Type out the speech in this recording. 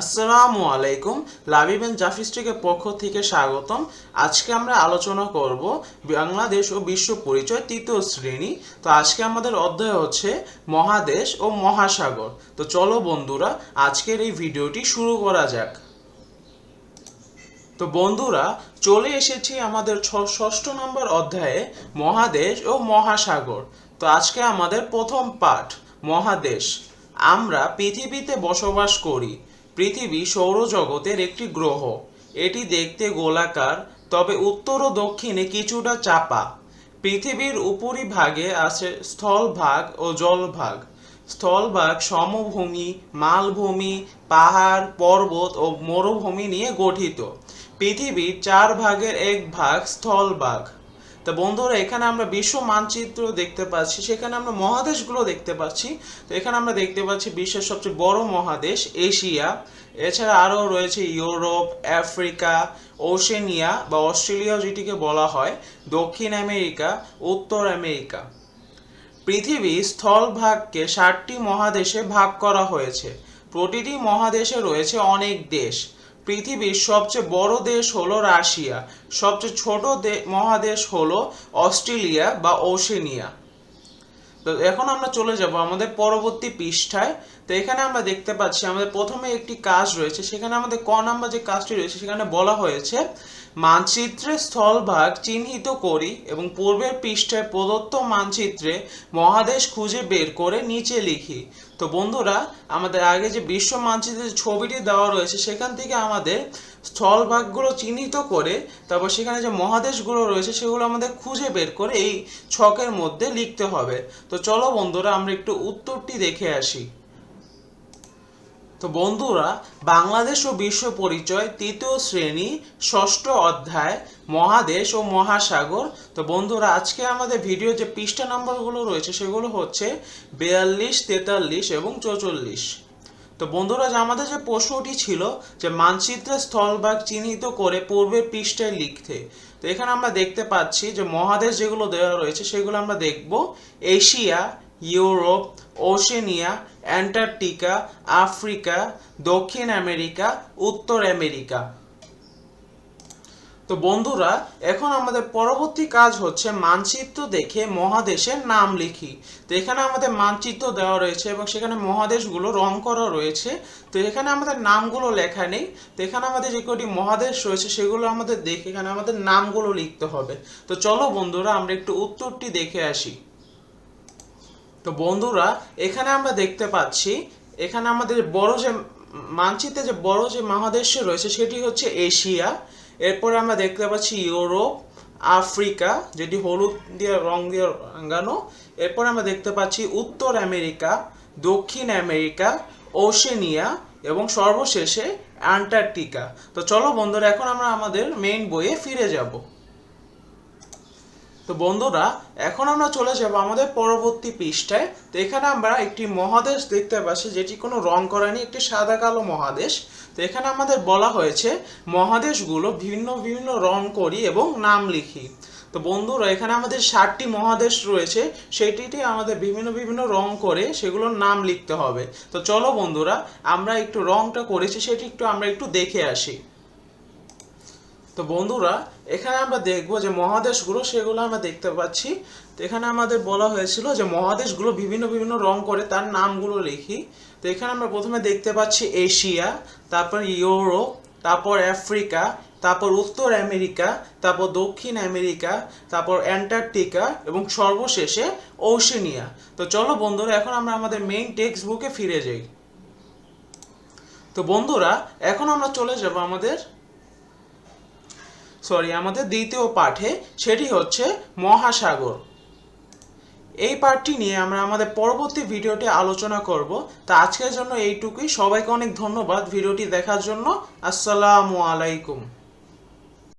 আসসালামু আলাইকুম। লাবিবেন জাফিস্ট্রিকের পক্ষ থেকে স্বাগতম। আজকে আমরা আলোচনা করব বাংলাদেশ ও বিশ্ব পরিচয় তৃতীয় শ্রেণি। তো আজকে আমাদের অধ্যায় হচ্ছে মহাদেশ ও মহাসাগর। তো চলো বন্ধুরা, আজকের এই ভিডিওটি শুরু করা যাক। তো বন্ধুরা, চলে এসেছি আমাদের ষষ্ঠ নম্বর অধ্যায়ে মহাদেশ ও মহাসাগর। তো আজকে আমাদের প্রথম পাঠ, মহাদেশ। আমরা পৃথিবীতে বসবাস করি। পৃথিবী সৌরজগতের একটি গ্রহ। এটি দেখতে গোলাকার, তবে উত্তর ও দক্ষিণে কিছুটা চাপা। পৃথিবীর উপরিভাগে আছে স্থলভাগ ও জলভাগ। স্থলভাগ সমভূমি, মালভূমি, পাহাড়, পর্বত ও মরুভূমি নিয়ে গঠিত। পৃথিবীর চার ভাগের এক ভাগ স্থলভাগ। তো বন্ধুরা, এখানে আমরা বিশ্ব মানচিত্র দেখতে পাচ্ছি, সেখানে আমরা মহাদেশগুলো দেখতে পাচ্ছি। তো এখানে আমরা দেখতে পাচ্ছি বিশ্বের সবচেয়ে বড় মহাদেশ, এশিয়া। এছাড়া আরও রয়েছে ইউরোপ, আফ্রিকা, ওশেনিয়া বা অস্ট্রেলিয়া যেটিকে বলা হয়, দক্ষিণ আমেরিকা, উত্তর আমেরিকা। পৃথিবী স্থলভাগকে ষাটটি মহাদেশে ভাগ করা হয়েছে। প্রতিটি মহাদেশে রয়েছে অনেক দেশ। পৃথিবীর সবচেয়ে বড় দেশ হলো রাশিয়া। সবচেয়ে ছোট মহাদেশ হলো অস্ট্রেলিয়া বা ওশেনিয়া। তো এখন আমরা চলে যাব আমাদের পরবর্তী পৃষ্ঠায়। তো এখানে আমরা দেখতে পাচ্ছি আমাদের প্রথমে একটি কাজ রয়েছে। সেখানে আমাদের ক নাম্বার যে কাজটি রয়েছে সেখানে বলা হয়েছে মানচিত্রে স্থলভাগ চিহ্নিত করি এবং পূর্বের পৃষ্ঠায় প্রদত্ত মানচিত্রে মহাদেশ খুঁজে বের করে নিচে লিখি। তো বন্ধুরা, আমাদের আগে যে বিশ্ব মানচিত্রের ছবিটি দেওয়া রয়েছে, সেখান থেকে আমাদের স্থলভাগগুলো চিহ্নিত করে, তারপর সেখানে যে মহাদেশগুলো রয়েছে, সেগুলো আমাদের খুঁজে বের করে এই ছকের মধ্যে লিখতে হবে। তো চলো বন্ধুরা, আমরা একটু উত্তরটি দেখে আসি। তো বন্ধুরা, বাংলাদেশ ও বিশ্ব পরিচয় তৃতীয় শ্রেণি, ষষ্ঠ অধ্যায়, মহাদেশ ও মহাসাগর। তো বন্ধুরা, আজকে আমাদের ভিডিও যে পৃষ্ঠা নম্বরগুলো রয়েছে, সেগুলো হচ্ছে বিয়াল্লিশ, তেতাল্লিশ এবং চৌচল্লিশ। তো বন্ধুরা, যে আমাদের যে প্রশ্নটি ছিল যে মানচিত্রে স্থলভাগ চিহ্নিত করে পূর্বের পৃষ্ঠায় লিখতে, তো এখানে আমরা দেখতে পাচ্ছি যে মহাদেশ যেগুলো দেওয়া রয়েছে, সেগুলো আমরা দেখব। Asia Europe, Oceania, Antarctica, Africa, দক্ষিণ আমেরিকা, উত্তর আমেরিকা। তো বন্ধুরা, এখন আমাদের পরবর্তী কাজ হচ্ছে মানচিত্র দেখে মহাদেশের নাম লিখি। তো এখানে আমাদের মানচিত্র দেওয়া রয়েছে এবং সেখানে মহাদেশগুলো রং করা রয়েছে। তো এখানে আমাদের নামগুলো লেখা নেই। তো এখানে আমাদের যে কটি মহাদেশ রয়েছে সেগুলো আমাদের দেখে এখানে আমাদের নামগুলো লিখতে হবে। তো চলো বন্ধুরা, আমরা একটু উত্তরটি দেখে আসি। তো বন্ধুরা, এখানে আমরা দেখতে পাচ্ছি, এখানে আমাদের বড় যে মানচিত্রে যে বড় যে মহাদেশ রয়েছে সেটি হচ্ছে এশিয়া। এরপরে আমরা দেখতে পাচ্ছি ইউরোপ, আফ্রিকা, যেটি হলুদ দিয়ে, রং দিয়ে রাঙানো। এরপর আমরা দেখতে পাচ্ছি উত্তর আমেরিকা, দক্ষিণ আমেরিকা, ওশেনিয়া এবং সর্বশেষে অ্যান্টার্কটিকা তো চলো বন্ধুরা, এখন আমরা আমাদের মেইন বইয়ে ফিরে যাব। তো বন্ধুরা, এখন আমরা চলে যাব আমাদের পরবর্তী পৃষ্ঠায়। তো এখানে আমরা একটি মহাদেশ দেখতে পাচ্ছি, যেটি কোনো রং করা নেই একটি সাদা কালো মহাদেশ। তো এখানে আমাদের বলা হয়েছে, মহাদেশগুলো বিভিন্ন বিভিন্ন রং করি এবং নাম লিখি। তো বন্ধুরা, এখানে আমাদের ষাটটি মহাদেশ রয়েছে, সেটিতে আমাদের বিভিন্ন বিভিন্ন রং করে সেগুলোর নাম লিখতে হবে। তো চলো বন্ধুরা, আমরা একটু রংটা করেছি, সেটি একটু আমরা একটু দেখে আসি। তো বন্ধুরা এখানে আমরা দেখব যে মহাদেশগুলো, সেগুলো আমরা দেখতে পাচ্ছি। তো এখানে আমাদের বলা হয়েছিল যে মহাদেশগুলো বিভিন্ন বিভিন্ন রং করে তার নামগুলো লিখি। তো এখানে আমরা প্রথমে দেখতে পাচ্ছি এশিয়া, তারপর ইউরোপ, তারপর আফ্রিকা, তারপর উত্তর আমেরিকা, তারপর দক্ষিণ আমেরিকা, তারপর অ্যান্টার্কটিকা এবং সর্বশেষে ওশেনিয়া। তো চলো বন্ধুরা, এখন আমরা আমাদের মেইন টেক্সট বুকে ফিরে যাই। তো বন্ধুরা, এখন আমরা চলে যাব আমাদের সরি আমাদের দ্বিতীয় পাঠে সেটি হচ্ছে মহাসাগর। এই পাঠটি নিয়ে আমরা আমাদের পরবর্তী ভিডিওটি আলোচনা করব। তা আজকের জন্য এইটুকুই। সবাইকে অনেক ধন্যবাদ ভিডিওটি দেখার জন্য। আসসালামু আলাইকুম।